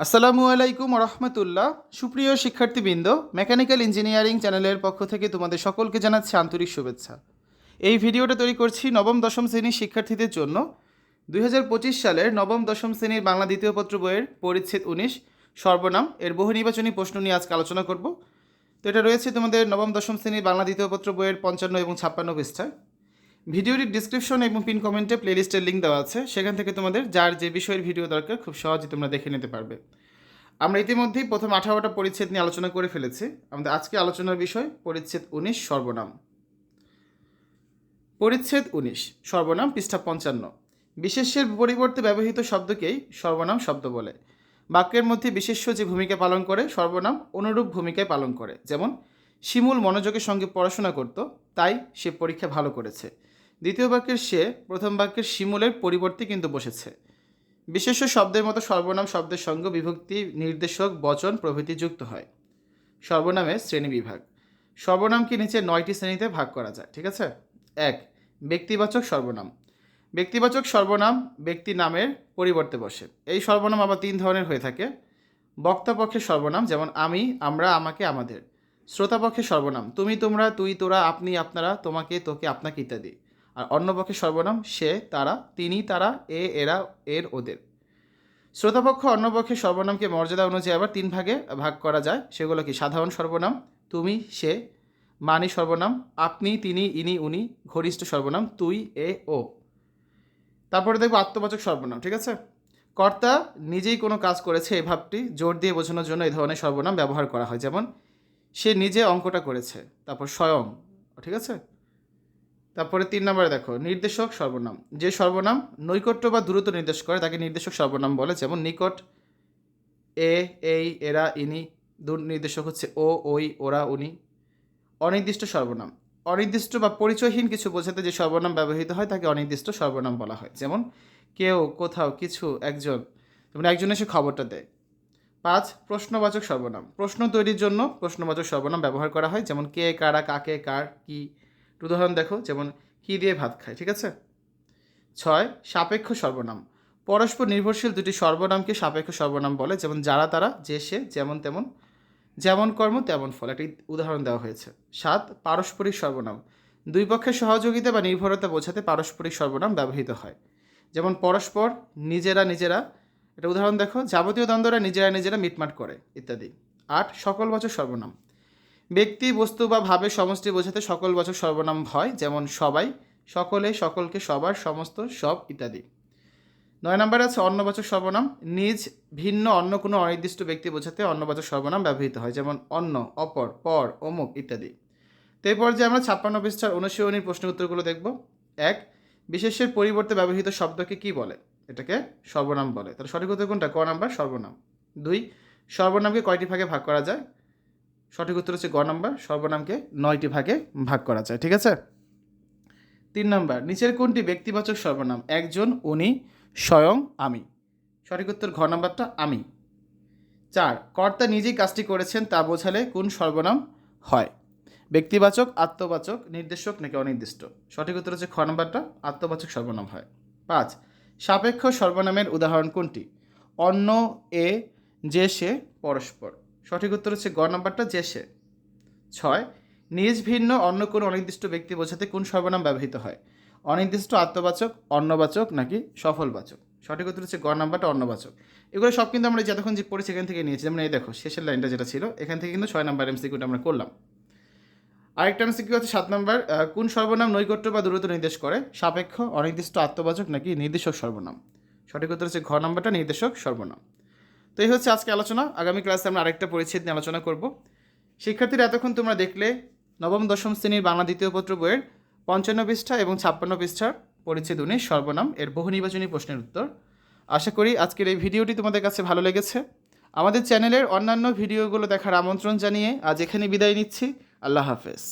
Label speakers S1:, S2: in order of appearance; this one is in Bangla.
S1: আসসালামু আলাইকুম রহমতুল্লাহ সুপ্রিয় শিক্ষার্থীবৃন্দ, মেকানিক্যাল ইঞ্জিনিয়ারিং চ্যানেলের পক্ষ থেকে তোমাদের সকলকে জানাচ্ছি আন্তরিক শুভেচ্ছা। এই ভিডিওটা তৈরি করছি নবম, দশম শ্রেণির শিক্ষার্থীদের জন্য। দুই হাজার পঁচিশ সালের নবম, দশম শ্রেণির বাংলা দ্বিতীয় পত্র বইয়ের পরিচ্ছেদ উনিশ, সর্বনাম। এর বহু নির্বাচনী প্রশ্ন নিয়ে আজকে আলোচনা করব। তো এটা রয়েছে তোমাদের নবম, দশম শ্রেণির বাংলা দ্বিতীয় পত্র বইয়ের পঞ্চান্ন এবং ছাপ্পান্ন পৃষ্ঠায়। ভিডিওটির ডিসক্রিপশন এবং পিন কমেন্টে প্লেলিস্টের লিঙ্ক দেওয়া আছে। সেখান থেকে তোমাদের যার যে বিষয়ের ভিডিও দরকার, খুব সহজে তোমরা দেখে নিতে পারবে। আমরা ইতিমধ্যেই প্রথম আঠারোটা পরিচ্ছেদ নিয়ে আলোচনা করে ফেলেছি। আমাদের আজকে আলোচনার বিষয় পরিচ্ছেদ উনিশ, সর্বনাম। পরিচ্ছেদ উনিশ, সর্বনাম, পৃষ্ঠা পঞ্চান্ন। বিশেষ্যের পরিবর্তে ব্যবহৃত শব্দকেই সর্বনাম শব্দ বলে। বাক্যের মধ্যে বিশেষ্য যে ভূমিকা পালন করে, সর্বনাম অনুরূপ ভূমিকায় পালন করে। যেমন, শিমুল মনোযোগের সঙ্গে পড়াশোনা করত, তাই সে পরীক্ষা ভালো করেছে। দ্বিতীয় বাক্যের সে, প্রথম বাক্যের শিমুলের পরিবর্তে কিন্তু বসেছে। বিশেষ্য শব্দের মতো সর্বনাম শব্দের সঙ্গে বিভক্তি, নির্দেশক, বচন প্রভৃতি যুক্ত হয়। সর্বনামের শ্রেণি বিভাগ। সর্বনামকে নিচে নয়টি শ্রেণীতে ভাগ করা যায়, ঠিক আছে? এক, ব্যক্তিবাচক সর্বনাম। ব্যক্তিবাচক সর্বনাম ব্যক্তি নামের পরিবর্তে বসে। এই সর্বনাম আবার তিন ধরনের হয়ে থাকে। বক্তাপক্ষের সর্বনাম যেমন আমি, আমরা, আমাকে, আমাদের। শ্রোতাপক্ষের সর্বনাম, তুমি, তোমরা, তুই, তোরা, আপনি, আপনারা, তোমাকে, তোকে, আপনাকে ইত্যাদি। আর অন্য পক্ষের সর্বনাম সে, তারা, তিনি, তারা, এ, এরা, এর, ওদের। শ্রোতাপক্ষ অন্য পক্ষের সর্বনামকে মর্যাদা অনুযায়ী আবার তিন ভাগে ভাগ করা যায়। সেগুলো কি? সাধারণ সর্বনাম, তুমি, সে, মানি সর্বনাম, আপনি, তিনি, ইনি, উনি, ঘনিষ্ঠ সর্বনাম, তুই, এ, ও। তারপরে দেখব আত্মবাচক সর্বনাম, ঠিক আছে? কর্তা নিজেই কোনো কাজ করেছে এই ভাবটি জোর দিয়ে বোঝানোর জন্য এই ধরনের সর্বনাম ব্যবহার করা হয়। যেমন, সে নিজে অঙ্কটা করেছে, তারপর স্বয়ং, ঠিক আছে? তারপরে তিন নম্বরে দেখো, নির্দেশক সর্বনাম। যে সর্বনাম নৈকট্য বা দূরত্ব নির্দেশ করে, তাকে নির্দেশক সর্বনাম বলে। যেমন নিকট, এ, এই, এরা, ইনি, দূর নির্দেশক হচ্ছে ও, ওই, ওরা, উনি। অনির্দিষ্ট সর্বনাম। অনির্দিষ্ট বা পরিচয়হীন কিছু বোঝাতে যে সর্বনাম ব্যবহৃত হয়, তাকে অনির্দিষ্ট সর্বনাম বলা হয়। যেমন কেউ, কোথাও, কিছু, একজন। যেমন একজন এসে খবরটা দেয়। পাঁচ, প্রশ্নবাচক সর্বনাম। প্রশ্ন তৈরির জন্য প্রশ্নবাচক সর্বনাম ব্যবহার করা হয়। যেমন কে, কারা, কাকে, কার, কি উদাহরণ দেখো, যেমন কী দিয়ে ভাত খায়, ঠিক আছে? ছয়, সাপেক্ষ সর্বনাম। পরস্পর নির্ভরশীল দুটি সর্বনামকে সাপেক্ষ সর্বনাম বলে, যেমন যারা তারা, যে সে, যেমন তেমন, যেমন কর্ম, তেমন ফল। একটি উদাহরণ দেওয়া হয়েছে। সাত, পারস্পরিক সর্বনাম। দুই পক্ষের সহযোগিতা বা নির্ভরতা বোঝাতে পারস্পরিক সর্বনাম ব্যবহৃত হয়। যেমন পরস্পর নিজেরা নিজেরা এটা উদাহরণ দেখো, যাবতীয় দ্বন্দ্বরা নিজেরা নিজেরা মিটমাট করে, ইত্যাদি। আট সকল বছর সর্বনাম। ব্যক্তি, বস্তু বা ভাবের সমষ্টি বোঝাতে সকল বচক সর্বনাম হয়, যেমন সবাই, সকলে, সকলকে সবার সমস্ত সব ইত্যাদি। নয় নম্বরে আছে অন্নবাচক সর্বনাম। নিজ ভিন্ন অন্য কোনো অনির্দিষ্ট ব্যক্তি বোঝাতে অন্নবাচক সর্বনাম ব্যবহৃত হয়, যেমন অন্য, অপর, পর, অমুক ইত্যাদি। তো এই পর্যায়ে আমরা ছাপ্পান্ন পৃষ্ঠার অনুশীলনীর প্রশ্ন উত্তরগুলো দেখব। এক, বিশেষের পরিবর্তে ব্যবহৃত শব্দকে কি বলে? এটাকে সর্বনাম বলে। তাহলে সঠিক উত্তর কোনটা? ক নাম্বার সর্বনাম। দুই, সর্বনামকে কয়টি ভাগে ভাগ করা যায়? সঠিক উত্তর হচ্ছে গ নম্বর, সর্বনামকে নয়টি ভাগে ভাগ করা যায়, ঠিক আছে? তিন নম্বর, নিচের কোনটি ব্যক্তিবাচক সর্বনাম? একজন, উনি, স্বয়ং, আমি। সঠিক উত্তর ঘ নাম্বারটা, আমি। চার, কর্তা নিজেই কাজটি করেছেন তা বোঝালে কোন সর্বনাম হয়? ব্যক্তিবাচক, আত্মবাচক, নির্দেশক নাকি অনির্দিষ্ট? সঠিক উত্তর হচ্ছে খ নম্বরটা, আত্মবাচক সর্বনাম হয়। পাঁচ, সাপেক্ষ সর্বনামের উদাহরণ কোনটি? অন্য, এ, যে, সে, পরস্পর। সঠিক উত্তর হচ্ছে গ নাম্বারটা যে সে। ছয়, নিজ ভিন্ন অন্য কোনো অনির্দিষ্ট ব্যক্তি বোঝাতে কোন সর্বনাম ব্যবহৃত হয়? অনির্দিষ্ট আত্মবাচক, অন্নবাচক নাকি সফলবাচক? সঠিক উত্তর হচ্ছে গ নাম্বারটা অন্নবাচক। এগুলো সব কিন্তু আমরা যতক্ষণ যে পড়েছি এখান থেকে নিয়েছি। যেমন এই দেখো, শেষের লাইনটা যেটা ছিল, এখান থেকে কিন্তু ছয় নাম্বার এমসিকিউটা আমরা করলাম। আরেকটা এমসিকিউ হচ্ছে সাত নাম্বার কোন সর্বনাম নৈকট্য বা দূরত্ব নির্দেশ করে? সাপেক্ষ, অনির্দিষ্ট আত্মবাচক নাকি নির্দেশক সর্বনাম? সঠিক উত্তর হচ্ছে ঘ নাম্বারটা নির্দেশক সর্বনাম। তো এই হচ্ছে আজকে আলোচনা। আগামী ক্লাসে আমরা আরেকটা পরিচ্ছেদ নিয়ে আলোচনা করব। শিক্ষার্থীরা এতক্ষণ তোমরা দেখলে নবম, দশম শ্রেণির বাংলা দ্বিতীয় পত্র বইয়ের পঞ্চান্ন পৃষ্ঠা এবং ছাপ্পান্ন পৃষ্ঠার পরিচ্ছেদ উনিশ, সর্বনাম। এর বহু নির্বাচনী প্রশ্নের উত্তর। আশা করি আজকের এই ভিডিওটি তোমাদের কাছে ভালো লেগেছে। আমাদের চ্যানেলের অন্যান্য ভিডিওগুলো দেখার আমন্ত্রণ জানিয়ে আজ এখানে বিদায় নিচ্ছি। আল্লাহ হাফেজ।